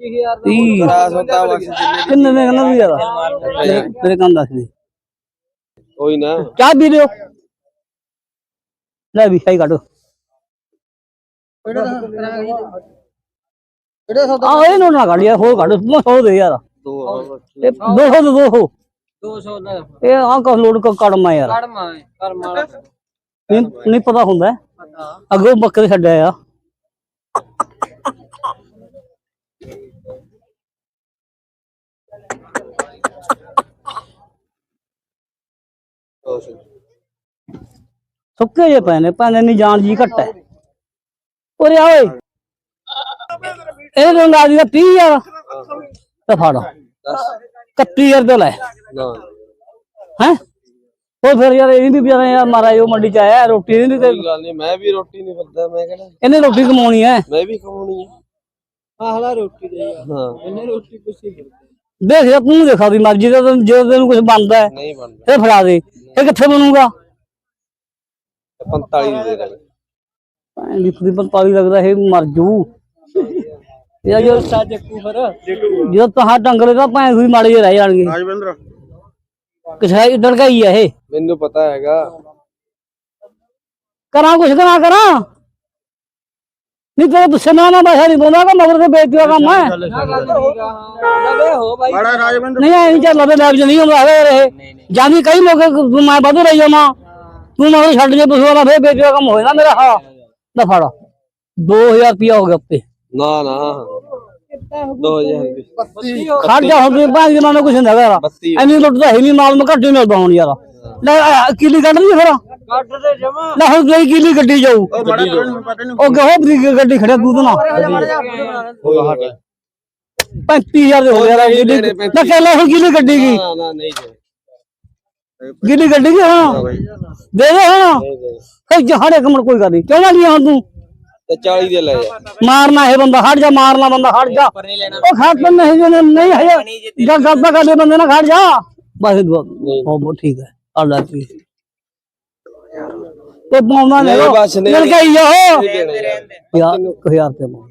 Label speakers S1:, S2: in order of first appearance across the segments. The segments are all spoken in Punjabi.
S1: 25000
S2: 30
S3: ਰਾਸ ਹੁੰਦਾ ਬਸ ਜਿੰਨੇ
S2: ਕਿੰਨੇ ਨੇ ਕਹਿੰਦਾ ਵੀ ਯਾਰ। ਤੇਰੇ- ਤੇਰੇ ਕੰਨ ਦੱਸ ਦੇ।
S3: ਕੋਈ ਨਾ।
S2: ਚਾਹ ਪੀ ਲਿਓ। ਲੈ ਵੀ ਸਹੀ ਕੱਢ।
S1: ਕਿਹੜੇ ਸੌਦਾ
S2: ਆ ਇਹ ਨੋਟ ਨਾ ਕੱਢ ਯਾਰ ਹੋਰ ਕੱਢ। ਤੂੰ ਸੌ ਦੇ ਯਾਰ।
S3: ਦੋ
S2: ਇਹ 200 ਦੇ 200
S1: 200 ਦਾ
S2: ਇਹ ਆ ਕੋ ਲੋਡ ਕੋ ਕੜਮਾ ਯਾਰ।
S1: ਕੜਮਾ ਕਰਮਾ
S2: ਨਹੀਂ ਪਤਾ ਹੁੰਦਾ।
S1: ਪਤਾ।
S2: ਅੱਗੋਂ ਬੱਕਰੇ ਛੱਡਿਆ ਆ। ਸੁੱਕੇ ਜੇ ਪਏ ਨੇ ਭਾਵੇਂ ਨਹੀਂ ਜਾਣ ਜੀ ਘੱਟ ਹੈ। ਉਰੇ ਆ ਓਏ। ਇਹ ਤੋਂ ਲਾ ਦੀ 30000 ਤੇ ਫੜ। 31000 ਦੇ ਲੈ।
S3: ਨਾ।
S2: ਹੈ? ਉਹ ਫਿਰ ਯਾਰ ਇਹ ਵੀ ਵਿਚਾਰਾ ਯਾਰ ਮਾਰਾ ਜੋ ਮੰਡੀ ਚ ਆਇਆ ਰੋਟੀ ਨਹੀਂ ਤੇ
S3: ਕੋਈ ਗੱਲ ਨਹੀਂ ਮੈਂ ਵੀ ਰੋਟੀ ਨਹੀਂ ਫਿਰਦਾ ਮੈਂ ਕਹਿੰਦਾ
S2: ਇਹਨੇ ਰੋਟੀ ਕਮਾਉਣੀ ਹੈ।
S3: ਮੈਂ ਵੀ ਕਮਾਉਣੀ ਆ
S1: ਆਹਲਾ ਰੋਟੀ ਦੇ ਯਾਰ।
S3: ਹਾਂ।
S1: ਇਹਨੇ ਰੋਟੀ ਪੁੱਛੀ।
S2: ਦੇਖ ਯਾਰ ਤੂੰ ਦੇਖਾ ਦੀ ਮਰਜ਼ੀ ਦਾ ਤੈਨੂੰ- ਜੇ ਤੈਨੂੰ ਕੁਝ ਬਣਦਾ ਹੈ
S3: ਨਹੀਂ ਬਣਦਾ।
S2: ਇਹ ਫੜਾ ਦੇ। ਇਹ ਕਿੱਥੇ ਬਣੂਗਾ।
S3: 45 ਦੇ ਦੇ
S2: ਲਿਖ ਦੀ 45 ਲੱਗਦਾ ਇਹ ਮਰ ਜੂ। ਇਹ ਜੋ
S1: ਸਾ ਜੱਕੂ ਫਿਰ।
S2: ਜਦੋਂ ਤਹਾਂ ਡੰਗਰੇ ਦਾ ਭਾਂ ਹੋਈ ਮਾੜੇ ਜਿਹੇ ਰਹਿ ਜਾਣਗੇ।
S3: ਰਾਜਵਿੰਦਰ।
S2: ਕਿਛਾਈ ਡੜਕਾਈ ਆ ਇਹ।
S3: ਮੈਨੂੰ ਪਤਾ ਹੈਗਾ।
S2: ਕਰਾਂ ਕੁਛ ਕਰਾਂ ਕਰਾਂ। ਨਹੀਂ ਤੇ ਦੁੱਸੇ ਨਾ ਨਾ ਬਾਸ਼ਾ ਨਹੀਂ ਬੋਲਦਾ ਕਿ ਮਗਰ ਤੇ ਬੇਇੱਜ਼ਤੀ ਦਾ ਕੰਮ ਹੈ।
S1: ਲਵੇ ਹੋ ਬਾਈ।
S3: ਬੜਾ ਰਾਜਵਿੰਦਰ।
S2: ਨਹੀਂ ਐਂ ਚੱਲ ਲਵੇ ਲੈਬ ਚ ਨਹੀਂ ਹੁੰਦਾ ਹੈਗਾ ਇਹ। ਜਾਂਦੀ ਕਈ ਮੌਕੇ ਮੈਂ ਵੱਧ ਰਹੀ ਜਾਵਾਂ। ਤੂੰ ਮਗਰ ਛੱਡ ਜੇ ਬਸ ਵਾਲਾ ਫੇਰ ਬੇਇੱਜ਼ਤੀ ਦਾ ਕੰਮ ਹੋਏ ਨਾ ਮੇਰਾ ਹਾਂ। ਲੈ ਫੜ। 2000 ਰੁਪਿਆ ਹੋ ਗਿਆ ਉੱਤੇ
S3: ਨਾ ਨਾ। 2000 ਰੁਪਏ
S2: ਖੜ ਜਾ ਹੁਣ ਵੀ ਭਾਂਜ ਦੇ ਮਾਨੂੰ ਕੁਛ ਹੁੰਦਾ ਯਾਰ।
S3: 32
S2: ਐਨੀ ਲੁੱਟ ਤਾਂ ਹੈ ਨਹੀਂ ਮਾਲ ਮੈਂ ਘੱਟ ਹੀ ਮਿਲਦਾ ਹੁਣ ਯਾਰ। ਲੈ ਕਿੱਲੀ ਕੱਢ ਲਈ ਫਿਰ।
S1: ਕੱਢ ਦੇ ਜਮਾ।
S2: ਲੈ ਹੁਣ ਗਈ ਕਿੱਲੀ ਗੱਡੀ ਜਾਊ? ਉਹ ਗਹੋ ਬਰੀ ਗੱਡੀ ਖੜਿਆ ਦੂਦ ਨਾ। 35000 ਦੇ ਹੋ ਗਿਆ ਯਾਰ ਕਿੱਲੀ ਨਾ ਕਹਿ ਹੁਣ ਕਿੱਲੀ ਗੱਡੀ ਕੀ
S3: ਨਾ ਨਾ ਨਹੀਂ ਦੇ
S2: ਕਿੱਲੀ ਗੱਡੀ ਕੀ ਹਾਂ। ਦੇ ਦੇ ਹੁਣ। ਕਈ ਜਹਾੜੇ ਕਮੜ ਕੋਈ ਗੱਲ ਨਹੀਂ। ਕਿਉਂ ਨਾ ਲਿਆ ਹੁਣ ਤੂੰ?
S3: ਤੇ 40 ਦੇ ਲੈ ਜਾ
S2: ਮਾਰਨਾ ਇਹ ਬੰਦਾ ਹਟ ਜਾ ਮਾਰਨਾ ਬੰਦਾ ਹਟ ਜਾ।
S1: ਪਰ ਨਹੀਂ ਲੈਣਾ।
S2: ਉਹ ਖੜ ਤਾਂ ਨਹੀਂ ਜਿਹਨੇ ਨਹੀਂ ਹੈ ਜਾਂ ਗੱਦਾ ਕਰਦੇ ਬੰਦੇ ਨਾ ਖੜ ਜਾ ਬਸ ਦੁਆ ਉਹ ਬਹੁਤ ਠੀਕ ਹੈ ਅੱਲਾ ਕੀ ਤੇ ਪਾਉਂਦਾ ਨਹੀਂ
S3: ਨਹੀਂ, ਬਸ ਨਹੀਂ।
S2: ਮਿਲ ਗਈ ਉਹ।
S3: ਯਾਰ
S2: ਯਾਰ 1000 ਰੁਪਏ ਪਾਉਂਗਾ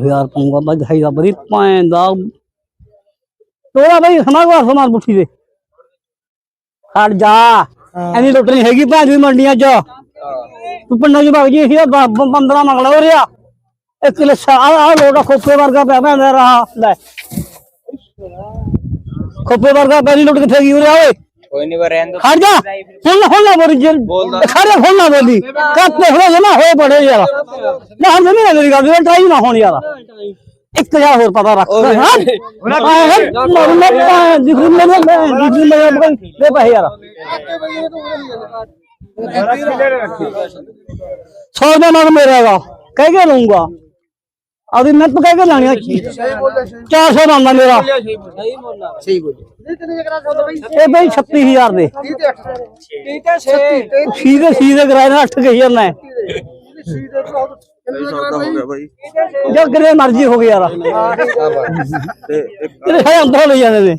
S2: 1000 ਪਾਉਂਗਾ ਮੈਂ ਦਿਖਾਈ ਦਾ ਬੜੀ ਪਾਣ ਦਾ। ਤੋਰਾ ਬਈ ਸਮਾਗਵਾ ਸਮਾਨ ਬੁੱਠੀ ਦੇ। ਖੜ ਜਾ। ਐਨੀ ਲੁੱਟ ਨਹੀਂ ਹੈਗੀ ਦੀ ਮੰਡੀਆਂ 'ਚ। ਤੂੰ ਪਿੰਡਾਂ 'ਚ ਵਗ ਜੀ ਸੀ 15 ਮੰਗਲਾ ਹੋ ਰਿਹਾ। ਇੱਕ ਲੱਛਾ ਆ ਆ ਲੋੜਾ ਖੋਪੇ ਵਰਗਾ ਪਿਆ ਭੈਣ ਦਾ ਰਹਾ। ਲੈ। ਖੋਪੇ ਵਰਗਾ ਪੈਰੀ ਲੁੱਟ ਕਿੱਥੇ ਗਈ ਉਰੇ ਓਏ।
S1: ਕੋਈ ਨਹੀਂ ਰਹਿਣ
S2: ਖੜ ਜਾ। ਹੁਣ ਨਾ ਹੁਣ ਨਾ ਬੋਲੀ ਜੇ ਖੜੇ ਹੁਣ ਨਾ ਬੋਲੀ ਕੱਤੇ ਹੋ ਜਮਾ ਹੋਏ ਬੜੇ ਯਾਰ। ਨਾ ਹਮ ਨਹੀਂ ਮੇਰੀ ਗੱਲ ਦੀ ਟਾਈ ਨਾ ਹੋਣ ਯਾਰ। ਇੱਕ ਜਾ ਹੋਰ ਪਤਾ ਰੱਖ ਹਾਂ। ਮਰ ਮੈਂ ਪਾ ਦਿਖ ਮੈਂ ਮੈਂ ਦਿਖ ਮੈਂ ਮੈਂ। ਲੈ ਪਾ ਯਾਰ। ਸੌ ਦਾ ਨਾਲ ਮੇਰਾ ਹੈਗਾ। ਕਹਿ ਕੇ ਲਊਂਗਾ ਆਦੀ ਮੈਂ ਕਹਿ ਕੇ ਲਾਣੀ 400 ਦਾ ਆਉਂਦਾ ਮੇਰਾ
S1: ਸਹੀ ਬੋਲਣਾ ਸਹੀ ਬੋਲ
S2: ਇਹ ਬਈ 36000 ਦੇ ਨਾ 8000 ਨਾ ਜੋ ਕਿਤੇ ਮਰਜ਼ੀ ਹੋ ਗਿਆ ਯਾਰ ਤੇਰੇ ਹੈ ਅੰਦਰ ਲੈ ਜਾਂਦੇ ਨੇ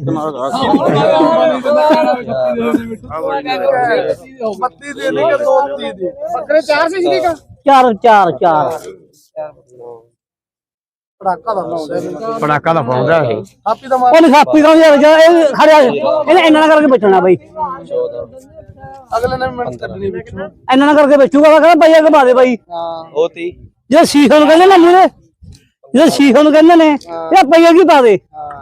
S1: ਬੱਕਰੇ ਚਾਰ ਸੀ ਜੀ ਦਾ
S2: ਚਾਰ ਚਾਰ ਚਾਰ
S1: ਪੜਾਕਾ ਦਾ ਲਾਉਂਦਾ
S4: ਪੜਾਕਾ ਦਾ ਪਾਉਂਦਾ ਇਹ
S1: ਹਾਪੀ ਦਾ
S2: ਉਹਨੇ ਸਾਪੀ ਦਾ ਯਾਰ ਜਾ ਇਹ ਖੜਿਆ ਇਹਨੇ ਇੰਨਾ ਨਾ ਕਰਕੇ ਬਚਣਾ ਬਾਈ।
S1: ਅਗਲੇ ਨੇ ਮਿੰਟ ਕੱਢਣੀ ਵਿੱਚੋਂ
S2: ਇੰਨਾ ਨਾ ਕਰਕੇ ਬਚੂਗਾ ਮੈਂ ਕਹਿੰਦਾ ਪਈਆ ਘਬਾ ਦੇ ਬਾਈ।
S1: ਹਾਂ।
S3: ਉਹ ਤੀ।
S2: ਜੇ ਸ਼ੀਸ਼ੇ ਨੂੰ ਕਹਿੰਦੇ ਨਾ ਮੂਰੇ ਜੇ ਸ਼ੀਸ਼ੇ ਨੂੰ ਕਹਿੰਦੇ ਨੇ ਇਹ ਪਈਆ ਕੀ ਪਾ ਦੇ?
S1: ਹਾਂ।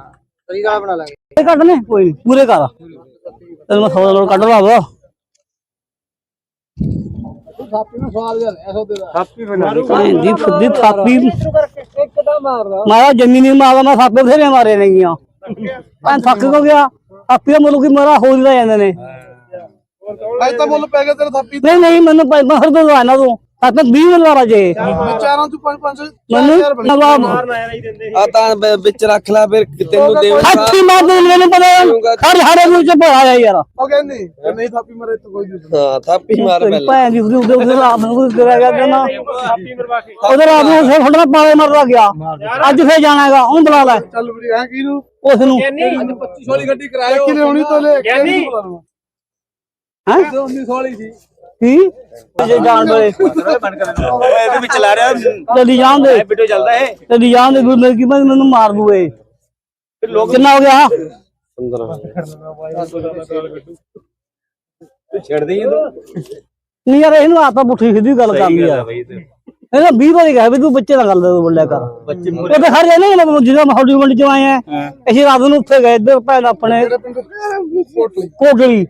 S1: ਸਹੀ ਗੱਲ ਬਣਾ ਲਾਂਗੇ।
S2: ਇਹ ਕੱਢ ਨੇ? ਕੋਈ ਨਹੀਂ ਪੂਰੇ ਕਰ। ਤੈਨੂੰ ਮੈਂ ਸੌ ਦਾ ਕੱਢ ਲਾ ਦੋ
S1: ਹਾਪੀ ਨੂੰ ਸਵਾਲ ਜਿਹਾ ਲੈ ਸੌਦੇ ਦਾ
S4: ਹਾਪੀ ਬਣਾ
S2: ਦੀ। ਫੁੱਦੀ ਥਾਪੀ
S1: ਮਾਰਦਾ।
S2: ਮਾਰਾ ਜ਼ਮੀਨੀ ਮਾਰਾ ਮੈਂ ਸਾਪੇ ਬਥੇਰੇ ਮਾਰੇ ਨੇਗੀਆਂ। ਮੈਂ ਥੱਕ ਹੋ ਗਿਆ? ਆਪੇ ਮੁੱਲ ਕੀ ਮਾਰਾ ਹੋ ਜਾਂਦਾ ਜਾਂਦੇ ਨੇ।
S1: ਅੱਜ ਤਾਂ ਮੁੱਲ ਪੈ ਗਿਆ ਤੇਰੇ ਥਾਪੀ
S2: ਨਹੀਂ ਨਹੀਂ ਮੈਨੂੰ ਭਾਈ ਮਹਰ ਤੋਂ ਆਣਾ ਤੂੰ। ਆਪੇ 20 ਮਿਲ ਵਾਲਾ ਜੇ
S1: ਚਾਰਾਂ ਤੋਂ ਪੰਜ ਪੰਜ
S2: ਮੈਨੂੰ ਨਵਾਬ
S3: ਆ ਤਾਂ ਬ- ਵਿੱਚ ਰੱਖ ਲੈ ਫਿਰ ਤੈਨੂੰ ਦੇ
S2: ਹੱਥੀ ਮਾਰ ਦੇ ਮੈਨੂੰ ਪਤਾ। ਖੜ ਹਾੜੇ ਨੂੰ ਚ ਭਰਾ ਯਾਰ।
S1: ਉਹ ਕਹਿੰਦੀ ਨਹੀਂ ਥਾਪੀ ਮਰੇ ਤਾਂ ਕੋਈ ਨਹੀਂ।
S3: ਹਾਂ ਥਾਪੀ ਮਾਰ ਪਹਿਲਾਂ।
S2: ਭੈਣ ਦੀ ਉਹਦੇ ਉਹਦੇ ਉਹਦੇ ਰਾਤ ਨੂੰ ਕੁਝ ਕਰਿਆ ਗਿਆ ਨਾ। ਉਹਦੇ ਰਾਤ ਨੂੰ ਸੇ ਫੜਨਾ ਪਾਲੇ ਮਰਦਾ ਗਿਆ। ਅੱਜ ਫੇਰ ਜਾਣਾ ਹੈਗਾ ਉਹਨੂੰ ਬੁਲਾ ਲੈ।
S1: ਚੱਲ ਬੜੀ ਹੈ ਕਿਹਨੂੰ?
S2: ਉਸ ਨੂੰ।
S1: ਅੱਜ 25 ਵਾਲੀ ਗੱਡੀ ਕਰਾਇਓ ਕਿ ਲਿਆਉਣੀ ਤਾਂ ਲੈ ਗਿਆਨੀ।
S2: ਹੈ?
S1: 19 ਵਾਲੀ ਸੀ।
S2: ਕੀ? ਜੇ ਜਾਣ ਵੇਲੇ।
S4: ਇਹਦੇ ਵਿੱਚ ਲਾ ਰਿਹਾ।
S2: ਚੱਲੀ ਜਾਣ ਦੇ।
S4: ਵੀਡੀਓ ਚੱਲਦਾ ਹੈ
S2: ਚੱਲੀ ਜਾਣ ਦੇ ਮੇਰੇ ਕੀ ਮੈਂ ਮੈਨੂੰ ਮਾਰ ਦੂਏ। ਕਿੰਨਾ ਹੋ ਗਿਆ?
S4: ਤੂੰ ਛੱਡਦੇ ਹੀ ਤੂੰ।
S2: ਨਹੀਂ ਯਾਰ ਇਹਨੂੰ ਆਤਾ ਪੁੱਠੀ ਸਿੱਧੀ ਗੱਲ
S4: ਬਈ ਤੇ
S2: ਇਹਨੇ 20 ਵਾਰੀ ਕਿਹਾ ਵੀ ਤੂੰ ਬੱਚੇ ਨਾਲ ਗੱਲ ਦੇ ਬੱਲਿਆ ਕਰ।
S4: ਬੱਚੇ
S2: ਉਹ ਤੇ ਹਰ ਜਾਨੇ ਨਾ ਜਿਹਦਾ ਮਹੌਲੀ ਮੰਡੀ ਚ ਆਏ ਆ। ਅਸੀਂ ਰਾਤ ਨੂੰ ਉੱਥੇ ਗਏ ਇੱਧਰ ਭੈਣ ਆਪਣੇ ਕੋਟਲੀ।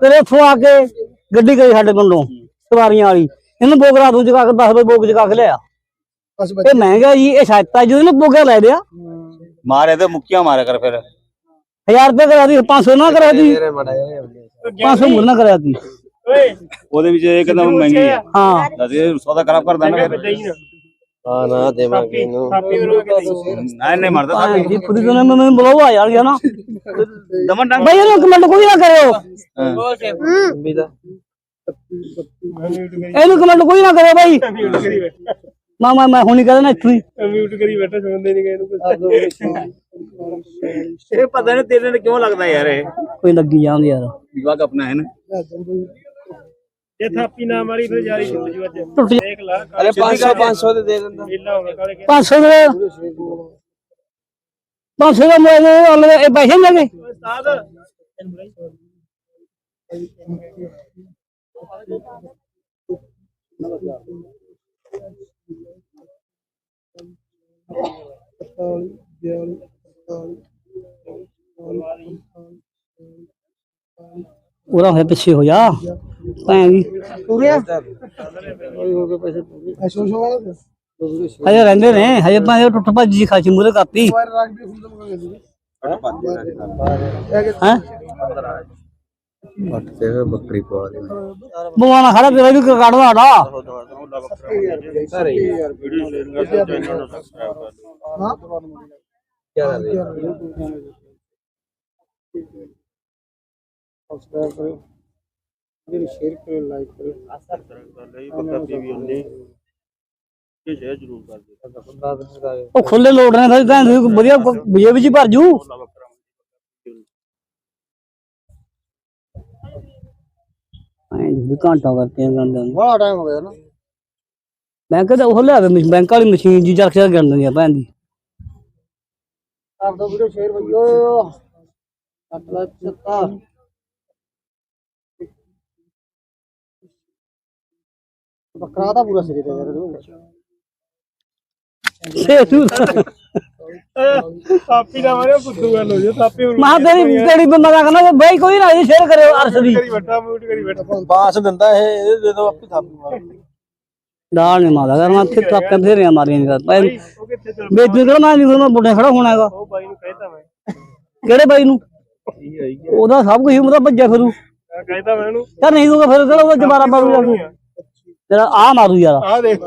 S2: ਤੇ ਉੱਥੋਂ ਆ ਕੇ ਗੱਡੀ ਗਈ ਸਾਡੇ ਪਿੰਡੋਂ ਸਵਾਰੀਆਂ ਵਾਲੀ। ਇਹਨੂੰ ਬੋਗ ਰਾਤ ਨੂੰ ਜਗਾ ਕੇ 10 ਵਜੇ ਬੋਗ ਜਗਾ ਕੇ ਲਿਆ।
S1: ਬਸ
S2: ਇਹ ਮਹਿੰਗਾ ਜੀ ਇਹ ਸ਼ਾਇਤਾ ਜੀ ਇਹਨੂੰ ਬੋਗਾ ਲੈ ਲਿਆ।
S4: ਮਾਰੇ ਤੇ ਮੁੱਕੀਆਂ ਮਾਰਿਆ ਕਰ ਫਿਰ।
S2: 1000 ਰੁਪਏ ਕਰਾ ਦੀ 500 ਨਾ ਕਰਾ ਦੀ। 500 ਮੁਰ ਨਾ ਕਰਾ ਦੀ
S4: ਉਹਦੇ ਵਿੱਚ ਇਹ ਕਹਿੰਦਾ ਮਹਿੰਗੀ ਹੈ
S2: ਹਾਂ।
S4: ਦੱਸ ਇਹ ਸੌਦਾ ਖਰਾਬ ਕਰਦਾ ਨਾ। ਫਿਰ
S3: ਹਾਂ ਨਾ ਦੇਵਾਂਗੇ ਇਹਨੂੰ।
S4: ਨਾ ਨਹੀਂ ਮਰਦਾ
S2: ਭਾਂ ਜੀ ਖੁਦ ਤੋਂ ਮੈਨੂੰ ਬੁਲਾਓ ਆ ਯਾਰ ਨਾ
S4: ਦਮਨ ਡੰਗ
S2: ਬਈ ਇਹਨੂੰ ਕਮੈਂਟ ਕੋਈ ਨਾ ਕਰਿਓ।
S3: ਵੀ ਦਾ।
S2: ਇਹਨੂੰ ਕਮੈਂਟ ਕੋਈ ਨਾ ਕਰਿਓ ਬਾਈ ਨਾ ਮੈਂ ਮੈਂ ਹੁਣੀ ਕਹਿੰਦਾ ਇੱਥੋਂ ਹੀ।
S4: ਇਹ ਪਤਾ ਨਹੀਂ ਤੇਰੇ ਨਾਲ ਕਿਉਂ ਲੱਗਦਾ ਯਾਰ ਇਹ।
S2: ਕੋਈ ਲੱਗੀ ਜਾਂਦੀ ਯਾਰ।
S4: ਵਿਵਾਹ ਆਪਣਾ ਹੈ ਨਾ।
S5: ਜੇ ਥਾਪੀ ਨਾ ਮਾਰੀ ਫਿਰ ਜਾਰੀ ਛੁੱਟ ਜੂ ਅੱਜ।
S2: ਟੁੱਟ। ਜਾ
S5: ਦੇਖ ਲਾ
S3: ਅਰੇ 500 500 ਦੇ ਦੇ ਦਿੰਦਾ।
S5: ਵੇਲਾ ਹੋਵੇ ਕਾਲੇ
S2: 500 ਦੇ 500 ਦਾ ਮੋਬਾਈਲ ਇਹ ਪੈਸੇ ਨਹੀਂ ਲੱਗੇ
S5: ਉਸਤਾਦ।
S2: ਉਹਦਾ ਹੋਇਆ ਪਿੱਛੇ ਹੋ ਜਾ। ਭੈਣ ਦੀ
S1: ਐਸ਼ੋ ਸ਼ੋ ਵਾਲਾ
S2: ਹਜੇ ਰਹਿੰਦੇ ਨੇ ਹਜੇ ਭਾਵੇਂ ਟੁੱਟ ਭੱਜ ਜੀ ਖਾਚੀ ਮੂਰੇ
S1: ਵੀ ਜੀ
S2: ਹੈ
S3: ਤੇ ਫਿਰ ਬੱਕਰੀ ਪਵਾ ਦੇ
S2: ਬਵਾਨਾ ਖੜਾ ਤੇਰਾ ਵੀ ਕੱਢਦਾ ਆੜਾ
S1: ਹਾਂ
S3: ਕਿਆ ਦੇ
S1: ਸਬਸਕ੍ਰਾਈਬ ਕਰੋ ਜਿਹੜੀ ਸ਼ੇਅਰ ਕਰੋ ਲਾਈਕ ਕਰੋ वीडियो शेयर करो लाइक करो
S2: ਉਹ ਖੁੱਲੇ ਲੋੜਨੇ ਤਾਂ ਤਾਂ ਵਧੀਆ ਜੇਬ ਜੀ ਭਰ ਜੂ ਐਂ ਜੀ ਘੰਟਾ ਕਰਕੇ ਗੰਦ
S1: ਬੜਾ ਟਾਈਮ ਹੋ ਗਿਆ ਨਾ
S2: ਮੈਂ ਕਹਿੰਦਾ ਉਹ ਲਿਆਵੇ ਬੈਂਕ ਵਾਲੀ ਮਸ਼ੀਨ ਜੀ ਚੱਕ ਚੱਕ ਗੰਦ ਨਹੀਂ ਭੈਣ ਦੀ
S1: ਕਰ ਦੋ ਵੀਡੀਓ ਸ਼ੇਅਰ ਭਈਓ 7 ਲੱਖ 70 ਬੱਕਰਾ ਦਾ ਪੂਰਾ ਸਿਰੇ ਤੇ ਯਾਰ ਇਹਨੂੰ।
S2: ਸੇ ਤੂੰ
S5: ਥਾਪੀ ਨਾ ਮਾਰਿਆ ਬੁੱਧੂ ਗੱਲ ਹੋ ਜਾ ਥਾਪੀ ਹੁਣ
S2: ਮਾ ਤੇਰੀ ਤੇਰੀ ਬੰਦਾ ਦਾ ਕਹਿੰਦਾ ਬਈ ਕੋਈ ਨਾ ਸ਼ੇਅਰ ਕਰਿਓ ਅਰਸ਼ ਦੀ।
S5: ਕਰੀ ਵੱਟਾ ਮੂਟ ਕਰੀ ਵੱਟਾ
S3: ਬਾਸ ਦਿੰਦਾ ਇਹ ਇਹਦੇ ਦੇ ਦੋ ਆਪੇ ਥਾਪੀ ਮਾਰ
S2: ਦਾਲ ਨੇ ਮਾਦਾ ਕਰ ਮੈਂ ਇੱਥੇ ਥੱਕਾਂ ਫੇਰਿਆ ਮਾਰੀਆਂ ਨਹੀਂ ਕਰ ਭਾਈ
S5: ਉਹ ਕਿੱਥੇ ਚੱਲ
S2: ਬੇਦੂ ਕਰ ਮੈਂ ਨਹੀਂ ਮੈਂ ਬੁੱਢੇ ਖੜਾ ਹੋਣਾ ਹੈਗਾ।
S5: ਉਹ ਬਾਈ ਨੂੰ ਕਹਿਤਾ ਮੈਂ।
S2: ਕਿਹੜੇ ਬਾਈ ਨੂੰ? ਉਹਦਾ ਸਭ ਕੁਝ ਉਹਦਾ ਭੱਜਿਆ ਫਿਰੂ।
S5: ਮੈਂ ਕਹਿਤਾ ਮੈਂ ਉਹਨੂੰ।
S2: ਯਾਰ ਨਹੀਂ ਦੂਗਾ ਫਿਰ ਕਿਹੜਾ ਉਹਦਾ ਜਵਾਰਾ ਮਾਰੂ ਜਾ ਕੇ ਤੇਰਾ ਆ ਮਾਰੂ ਯਾਰ।
S5: ਆਹ ਦੇਖ।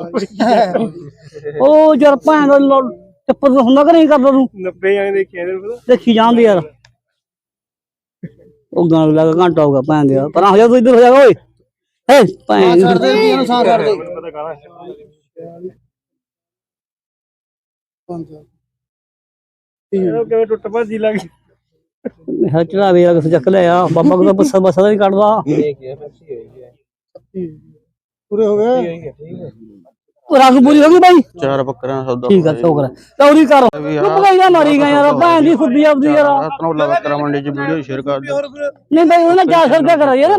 S2: ਉਹ ਯਾਰ ਭੈਣ ਦਾ ਲੋ- ਚੱਪਲ ਤਾਂ ਹੁੰਦਾ ਕਿ ਨਹੀਂ ਕਰਦਾ ਤੂੰ?
S5: 90 ਆਏ ਦੇਖਿਆ ਇਹਦੇ ਪਤਾ?
S2: ਦੇਖੀ ਜਾਂਦੇ ਯਾਰ। ਉਹ ਗਾਣ ਲੱਗਾ ਘੰਟਾ ਹੋ ਗਿਆ ਭੈਣ ਦੇ ਪਰ ਆ ਜਾ ਤੂੰ ਇੱਧਰ ਹੋ ਜਾ ਓਏ। ਹੈ ਭੈਣ।
S1: ਛੱਡ ਦੇ ਇਹਨੂੰ ਸਾਹ ਕਰ ਦੇ।
S5: ਪਤਾ ਕਾਲਾ ਇਹ ਕਿਵੇਂ ਟੁੱਟ ਭੱਜੀ ਲੱਗ ਗਈ।
S2: ਮੈਂ ਚੜਾਵੇ ਯਾਰ ਕਿਸ ਚੱਕ ਲਿਆ? ਬਾਬਾ ਕੋਲ ਬੱਸਾ ਬੱਸਾ ਦਾ ਹੀ ਕੱਢਦਾ।
S1: ਪੂਰੇ ਹੋ ਗਏ?
S2: ਰੰਗ ਪੂਰੀ ਹੋ ਗਈ ਬਾਈ?
S6: ਚਾਰ ਬੱਕਰਾਂ ਦਾ ਸੌਦਾ
S2: ਠੀਕ ਆ ਸ਼ੁਕਰ ਚੌਰੀ ਕਰ। ਭਗਾਈਆਂ ਮਾਰੀ ਗਿਆ ਯਾਰ ਭੈਣ ਦੀ ਫੁੱਦੀ ਆਪਦੀ ਯਾਰ।
S6: ਰਤਨੋਲਾ ਬੱਕਰਾ ਮੰਡੀ ਚ ਵੀਡੀਓ ਸ਼ੇਅਰ ਕਰ ਦਿਓ।
S2: ਨਹੀਂ ਬਾਈ ਉਹਨਾਂ 400 ਰੁਪਏ ਕਰਾ ਯਾਰ